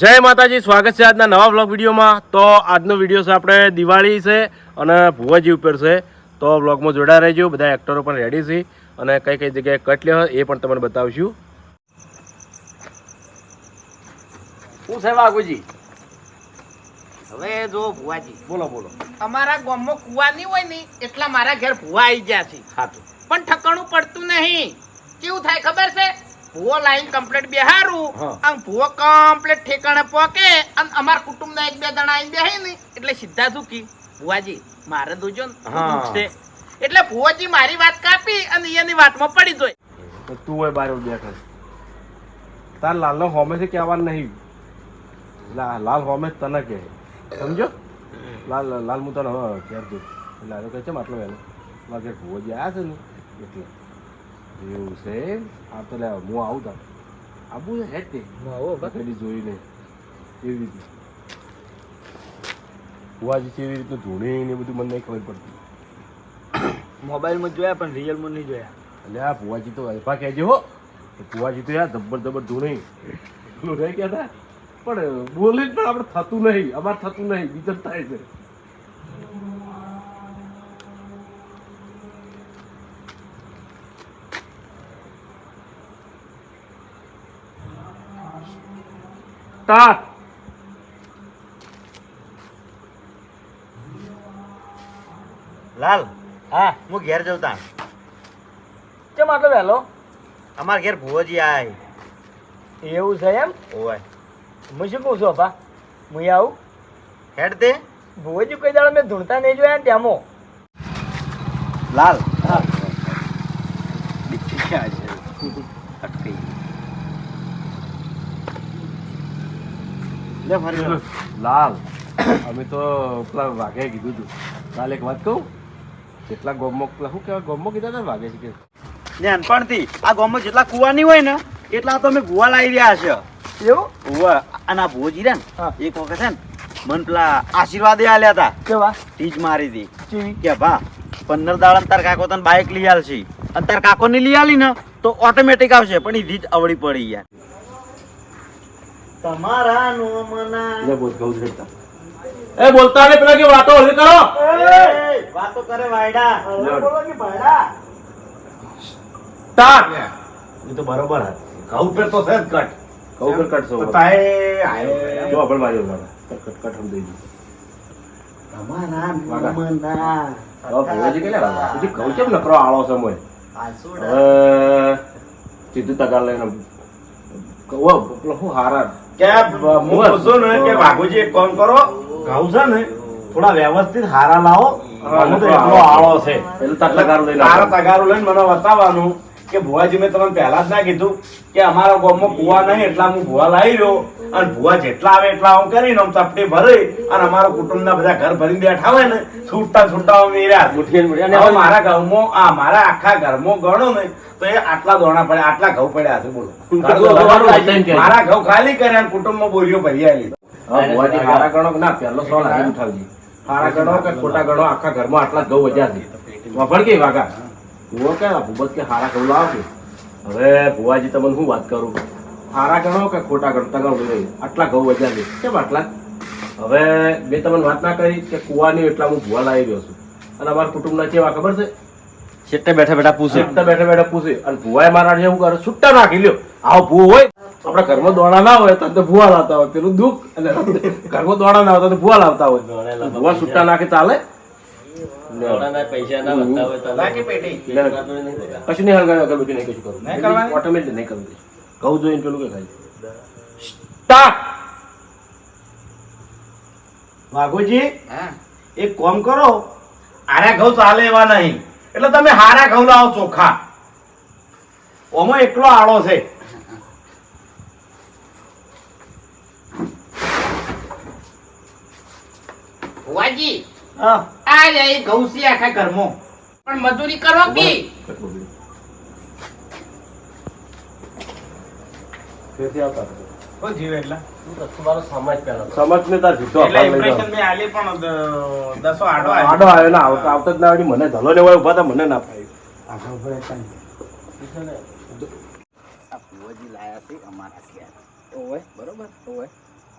જય માતાજી સ્વાગત છે આજના નવા બ્લોગ વિડીયોમાં. તો આજનો વીડિયો છે આપણે દિવાળી છે અને ભુવાજી ઉપર છે. તો બ્લોગમાં જોડા રહેજો બધા એક્ટરો પણ રેડી છે અને કઈ કઈ જગ્યાએ કટ લે એ પણ તમને બતાવશું. શું છે વાઘુજી? હવે જો ભુવાજી. બોલો બોલો. અમારા ગામમાં કુવા નહીં હોય ને એટલા મારા ઘેર ભુવા આવી ગયા છે. હા પણ ઠકાણું પડતું નહીં. કેવું થાય ખબર છે? ભુવો લાઈન કમ્પ્લીટ બેહારું. અને ભુવો કમ્પ્લીટ ઠેકાણે પોકે અને અમારા કુટુંબના એક બે જણા આવીને બેહે ને એટલે સીધા દુખી ભુવાજી મારે જોજો ને એટલે ભુવાજી મારી વાત કાપી અને એની વાતમાં પડી જોઈ. તો તું હોય બાર બેઠો. તાર લાલનો છે કહેવાનું નહીં? લાલ હોમે તને કહે. સમજો? લાલ લાલ હું તને હવે દઉં એટલે કહે છે મતલબ વહેલો. મારે ઘેર ભુવાજી આવ્યા છે ને? એટલે એવું છે આ તો લે હું આવું તાર. આવું તે હેડ તે. પેલી જોઈ નહીં એવી રીતે. ભુવાજી કેવી રીતનું ધૂણી ને બધું મને નહીં ખબર પડતી. મોબાઈલમાં જોયા પણ રિયલમાં નહીં જોયા. એટલે આ ભુવાજી તો અલ્ફા કહેજો હો. ભુવાજી તો યાર જબ્બર જબ્બર ધૂણે. રહી ગયા હતા પણ બોલી પણ આપણે થતું નહીં અમારે થતું નહીં બીજું જ થાય છે. સ્ટાર્ટ લાલ હા હું ઘેર જઉં તા કેમ આટલો વહેલો? અમારા ઘેર ભુવોજી આય. એવું છે એમ? ઓય હું શું કહું છું અપા હું આવું? હેડ તે ભુવજી કોઈ દાડો મેં ધૂણતા નહીં જોયા ને ત્યાંમો લાલ હા લે ફરી લો. લાલ અમે તો પેલા વાઘે કીધું હતું કાલે એક વાત કહું? કેટલા ગોમો પેલા શું કહેવાય ગોમો કીધા હતા વાઘે છે કે નાનપણથી આ ગોમો જેટલા કુવા નહીં હોય ને એટલા તો અમે ગુવા લાવી રહ્યા છે. એવું? હોવા અને આ ભોજી રે ને એક વખત છે ને મને પેલા આશીર્વાદ આલ્યા હતા કેવા? ટીજ મારી હતી કે ભા પંદર દાડા તાર કાકો તને બાઇક લઈ આલશે. અને તાર કાકો ની લઈ આલી ને તો ઓટોમેટિક આવશે પણ એ રીત અવળી પડી યાર તમારા નોમના બોલ કહું છું એ બોલતા ને પેલા કે વાતો હળવી કરો. વાતો કરે વાયડા. સ્ટાર્ટ એ તો બરોબર હતી ઘઉં પર તો છે જ કટ. કહું પર કટશો તો તાએ આયો જો આપણે મારી. ઉંમર કટ કટ કટ હમ દઈ તમારા નોમના હવે ભુવાજી કે લેવા પછી કહું કેમ નકરો આળો સમય આસુડા. સીધું તગાર લઈને કહું પેલો શું હારા? કે હું કહું ને કે વાઘુજી એક કામ કરો. ઘઉં છે ને? થોડા વ્યવસ્થિત હારા લાવો. તો એટલો આળો છે. તારા તગારું લઈને મને બતાવવાનું કે ભુવાજી મેં તમને પહેલા જ ના કીધું કે અમારા ગામમાં કુવા નહીં એટલા હું ભુવા લાવી રહ્યો. અને ભુવા જેટલા આવે એટલા આમ કરીને આમ ચપટી ભરે અને અમારા કુટુંબના બધા ઘર ભરીને બેઠા હોય ને છૂટતા છૂટતા અમે રહ્યા. મુઠ્ઠી અને હવે મારા ઘઉંમાં આ મારા આખા ઘરમાં ગણો ને તો એ આટલા દોણા પડ્યા આટલા ઘઉં પડ્યા છે બોલો. મારા ઘઉં ખાલી કર્યા અને કુટુંબમાં બોલ્યો ભરી આવી હવે ભુવાજી હારા ગણો ના પહેલો સોળ આવી ઉઠાવજી. સારા ગણો કે ખોટા ગણો આખા ઘરમાં આટલા ઘઉં વધ્યા છે. વફળ કે વાગા ભુવો કે ભૂબત કે હારા ઘઉં લાવો કે હવે ભુવાજી તમને હું વાત કરું? હારા ગણો કે ખોટા ગણો? લઈ આટલા ઘઉં વધ્યા છે. કેમ આટલા? હવે મેં તમને વાત ના કરી કે કુવાની એટલા હું ભુવા લાવી ગયો છું. અને અમારા કુટુંબના કેવા ખબર છે? છેટે બેઠા બેઠા પૂછે. છેટે બેઠા બેઠા પૂછે. અને ભુવાએ મારા જેવું કરે. છૂટા નાખી લ્યો. આવો ભૂવો હોય. આપણા ઘરમાં દોડા ના હોય તો ભૂવા લાવતા હોય. પેલું દુઃખ અને ઘરમાં દોડા ના હોય તો ભૂવા લાવતા હોય. ભૂવા છૂટા નાખે ચાલે? બાકી પેટી. કશું નહીં હળગાવ્યું અગરબત્તી નહીં કશું કરું. ઓટોમેટિક નહીં કરવું ઘઉં જોઈને પેલું કે ખાય સ્ટાર્ટ વાઘુજી એક કોમ કરો આરા ઘઉં ચાલે એવા નહીં. એટલે તમે હારા ઘઉં લાવો ચોખા. ઓમાં એકલો આળો છે. વાજી આ લે ઘઉં છે આખા ઘરમાં. પણ મજૂરી કરો કે? ફેરથી આવતા કોઈ જીવ એટલે?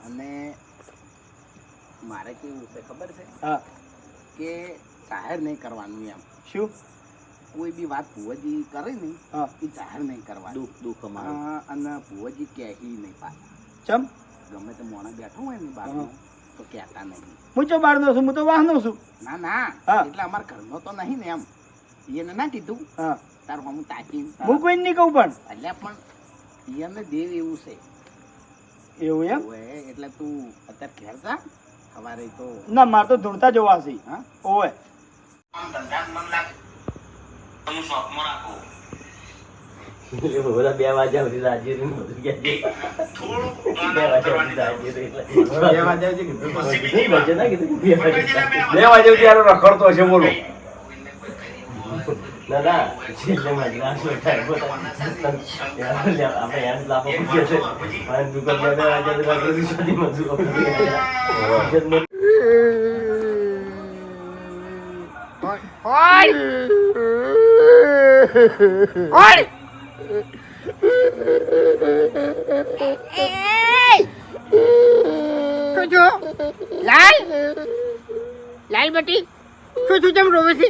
અને મારે કેવું છે ખબર છે? કે જાહેર નહીં કરવાનું એમ. શું? કોઈ બી વાત ભુવજી કરે ને એ જાહેર નહીં કરવા દુઃખ દુઃખ અમારું. અને ભુવજી કહે નહીં પાછા ચમ? ગમે તે મોણા બેઠો હોય ને બાર તો કહેતા નહીં. હું ચો બહારનો છું હું તો વાહનો છું. ના ના એટલે અમારા ઘરનો તો નહીં ને એમ. એને ના કીધું? તાર હું તાકી હું કોઈ નહીં કહું પણ. એટલે પણ એને દેવ એવું છે. એવું એમ? એટલે તું અત્યારે ઘેર જા. સવારે તો ના મારે તો ધૂળતા જોવા છે. હા? ઓય બે વાગ્યા સુધી રાજી રહીને બધું કહે છે. બે વાગ્યા સુધી રાજી રહી એટલે. બે વાગ્યા સુધી કીધું તો. નહીં વચ્ચે ના કીધું કે બે વાગ્યા. બે વાગ્યા સુધી આનો રખડતો હશે બોલો ના, ના, છેલ્લે મારી રાત બેઠા એ બધા. આપણે યાર લાફો પૂછીએ છે. મારે દુકાન બે બે વાગ્યા સુધી રાત્રે સુધી મજૂરો કરી. શું છો લાલ? લાલ બટી? શું છું તેમ રોવે છે?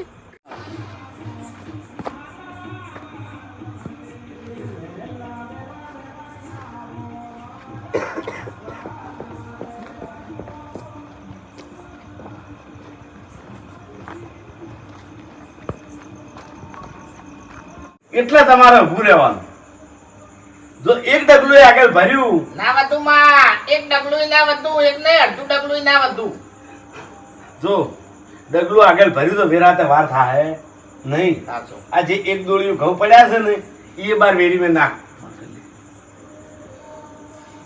એટલે તમારે ઊભું રહેવાનું? જો એક ડગલું આગળ ભર્યું. ના વધુ માં. એક ડગલું ના વધુ એક નહીં અડધું ડગલું ના વધુ. જો ડગલું આગળ ભર્યું તો વેરાતે વાર થાય નહીં. આ જે એક દોડીયું ઘઉં પડ્યા છે ને એ બાર વેરી મેં નાખ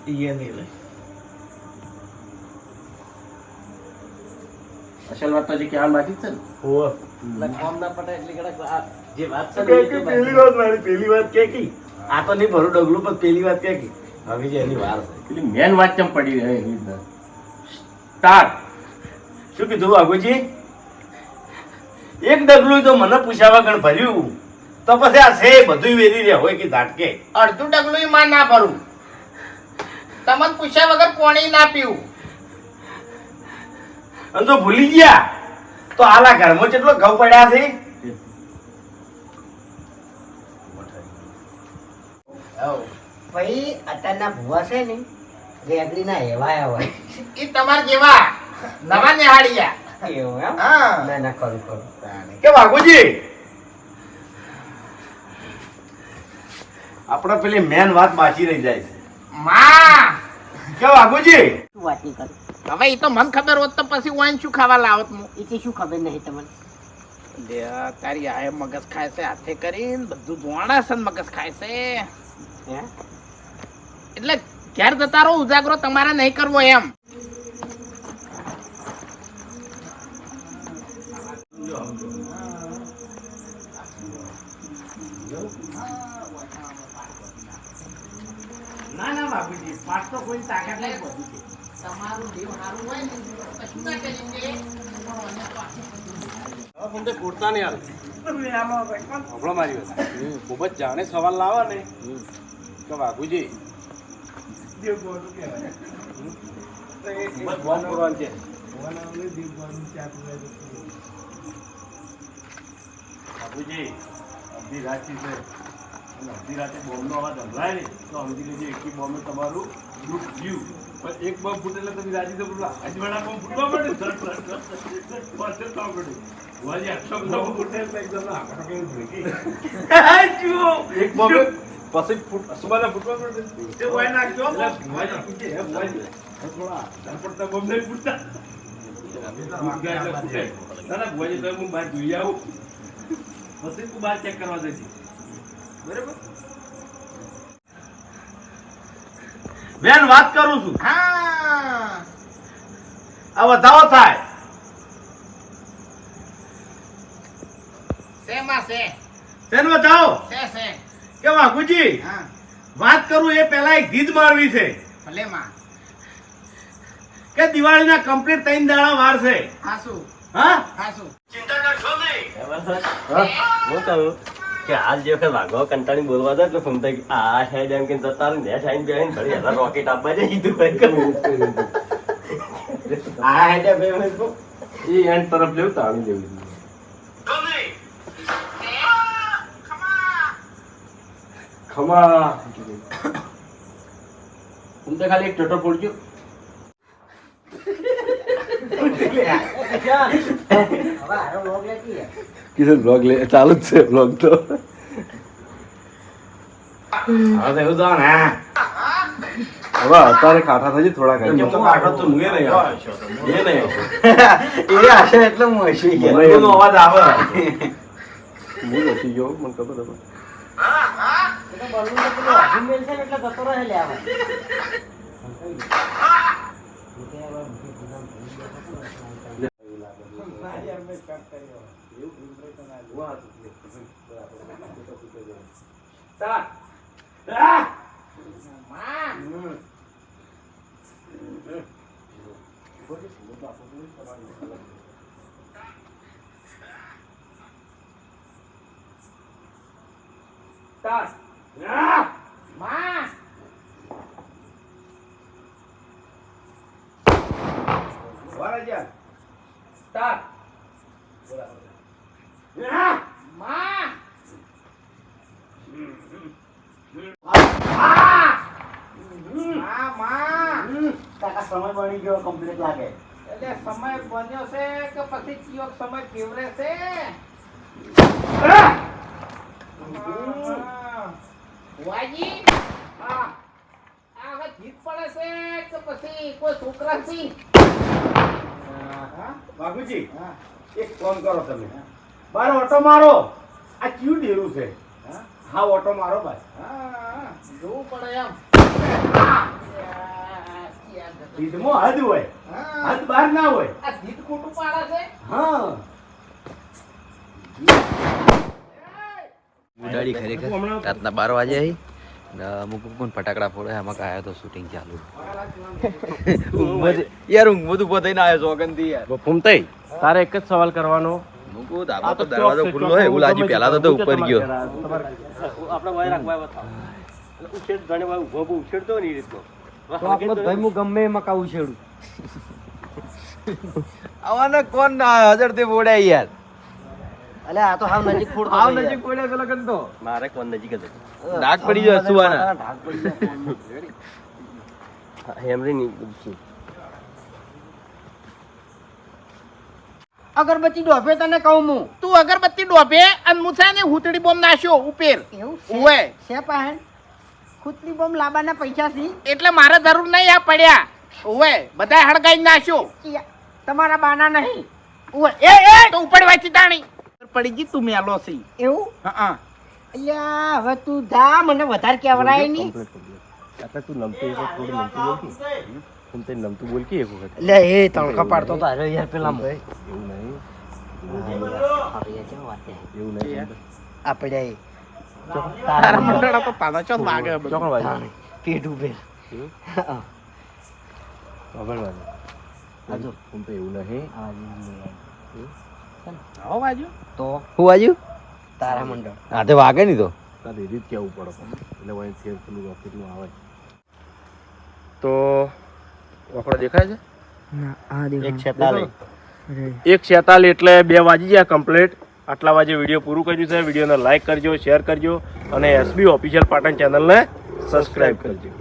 એ નહીં લે. અસલ વાત તો જે કહેવા માંગી છે ને. હોવે. એટલે ના પડે એટલે કદાચ જે વાત છે પેલી વાત મારી પેલી વાત કે કી? આ તો નહીં ભરું ડગલું પણ પેલી વાત કે કી? હવે જે એની વાર છે. મેન વાત ચમ પડી રહે એવી સ્ટાર્ટ શું કીધું આગુજી એક ડગલું તો મને પૂછ્યા વગર ભર્યું. તો પછી આ છે બધું વેરી રહ્યા હોય કે ઝાટકે? અડધું ડગલું માં ના ભરું. તમને પૂછ્યા વગર પાણી ના પીવું. અને તો ભૂલી ગયા. તો આલા ઘરમાં કેટલો ઘઉં પડ્યા છે? ભાઈ અત્યારના ભૂવા છે ને રેગડી ના એવાયા હોય. એ તમાર જેવા. નવા નિહાળિયા. એવું એમ? ના ના કરું કરું કે વાઘુજી? આપણે પેલી મેન વાત બાકી રહી જાય છે. માં! કે વાઘુજી? શું વાત નહીં કરું? હવે એ તો મન ખબર હોત તો પછી વાઈન શું ખાવા લાવત હું? એ કે શું ખબર નહીં તમને? તારી આય મગજ ખાય છે હાથે કરીને બધું ધોવાણા છે મગજ ખાય છે. એટલે ઘેર જતા રહો ઉજાગરો તમારે નહીં કરવો એમ. ના ના બાપુજી પાસ તો કોઈ તાકાત નહીં બધું તમારું દેવ સારું હોય ને કશું ના કરીએ પણ કુર્તા નહીં હાલ. હમણાં મારી વાત ખૂબ જ જાણે સવાલ લાવે ને. કે વાઘુજી જે બાપુજી અડધી રાત છે અને અડધી રાતે બોમ્બનો અવાજ સંભળાય ને તો સમજી લેજો એકી બોમ્બે તમારું દુઃખ જીવ પણ એક બોમ્બ ફૂટે એટલે તમે રાજી તો બોલવા અજવાળા બોમ્બ ફૂટવા પડે ધડ થવા માંડે. વાજી આટલો બોમ્બ ફૂટે એટલે એકદમ આંખો કેવી એક બોમ્બ પછી ફૂટ સુબાના ફૂટવા માંડે. તે વાય નાખજો. ભુવાજી પૂછે, હે ભુવાજી, થોડા ધડપડતા બોમ્બ નહીં ફૂટતા. ફૂટ ગયા એટલે ફૂટે. ના, ના, ભુવાજી, તો હું બહાર જોઈ આવું. પછી તું બહાર ચેક કરવા જજે. બરાબર બેન વાત કરું છું હા આ વધાવો થાય શેમાં છે તેન વધાવો છે છે કે વાઘુજી વાત કરું એ પહેલા એક ગીત મારવી છે. ભલે માં. કે દિવાળીના કમ્પ્લીટ ત્રણ દાડા વાર છે. હાસુ હા? હાસુ ચિંતા કરશો નહીં. હું કહું કે આજ જે વખત વાઘો કંટાળી બોલવા જાય એટલે ફમતા કે આ હેડ જેમ કે જતા રહે ને સાઈન બેહીને ભરી એના રોકેટ આપવા જાય કીધું ભાઈ આ હે મિનિટ એ એન્ડ તરફ જેવું તાણી જેવું ખમા હું તો ખાલી એક ટોટો પડજો હવે હારો લોક લેતી હે. કિશન બ્લોગ લે ચાલુ જ છે બ્લોગ તો હવે તો એવું તો ને હવે અત્યારે કાઠા થશે થોડા એમ તો કાઢો તો હું એ નહીં આવતો. એ નહીં આવતો. એ હશે એટલે હું હસી ગયા એનો અવાજ આવે હું નથી ગયો મને ખબર હતી એ તો બલૂન તો પેલું અભિન મેલ છે એટલે જતો રહે લેવા. વરાજા. કાકા સમય બની ગયો કમ્પ્લીટ લાગે એટલે સમય બન્યો છે કે પછી કયો સમય કેવરે છે વાજી આ હવે જીત પડે છે કે પછી કોઈ છોકરા છે બાપુજી એક કામ કરો તમે. બાર ઓટો મારો. આ ક્યુ ડેરું છે? હા. ઓટો મારો ભાઈ. હા, જોવું પડે એમ. જીતમાં હદ હોય. હા, હદ બહાર ના હોય. આ જીત ખોટું પાડે છે? હા. ઉડાડી ખરેખર. રાતના બાર વાગે આવી ને અમુક કોણ ફટાકડા ફોડે એમાં કાયા તો શૂટિંગ ચાલુ. યાર હું બધું બધાઈને આવ્યો સોગનથી યાર. ફૂમતાઈ તારે એક જ સવાલ કરવાનો. મૂકું દરવાજો ખુલ્લો લાગ્યું પહેલા તો તો ઉપર ગયો. આપણે રાખવા બતાવો ઊભો ભાઈ હું ગમે એમાં કાઉ છેડું આવાના કોણ હજારથી બોડ્યા યાર. અલે આ તો હાવ નજીક ફોડતો હાવ. નજીક બોડ્યા પેલા કંતો મારે કોણ નજીક જ ડાક પડી જાય સુવાના. ડાક પડી જાય. હેમરી ની છે. અગરબત્તી ડોફે તને કહું હું. તું અગરબત્તી ડોબે અને મુસાને હુતડી બોમ્બ નાશ્યો ઉપેર. એવું ઓવે. છે પાહે ખુતલી બોમ લાબાના પૈસા થી એટલે મારે જરૂર નહીં આ પડ્યા. ઓવે બધા હળગાઈ નાશ્યો તમારા બાના નહીં. ઓવે એ એ તો ઉપર વાંચી તાણી. પડી ગઈ તું મેલો સી એવું? હા અલ્યા હવે તું જા મને વધારે કહેવરાય નહીં. એટલે તું નમતું એક થોડું નમતું બોલ કે ફૂમતાઈ નમતું બોલ કે એક વખત? લે એ તણખા પાડતો તો અરે યાર પેલા એવું નહીં. હવે એ કેમ વાત છે? એવું નહીં આપણે તારા મંડળા તો તાના ચો લાગે ચોકણ વાગે પેટ ઉભેર ખબર વાગે હાજો. ફૂમતાઈ એવું નહીં. તો હું વાજ્યું તારા મંડળ. હા તે વાગે નહીં તો. તારે રીત કેવું પડે એટલે વઅહીં શેર પેલું રોકેટનું આવે. તો વાકડો દેખાય છે? ના આ એક છેતાલી. એક છેતાલી એટલે બે વાગી ગયા કમ્પ્લીટ આટલા વાગે વીડિયો પૂરું કર્યું છે. વિડીયોને લાઈક કરજો શેર કરજો અને એસબી ઓફિશિયલ પાટણ ચેનલને સબસ્ક્રાઇબ કરજો.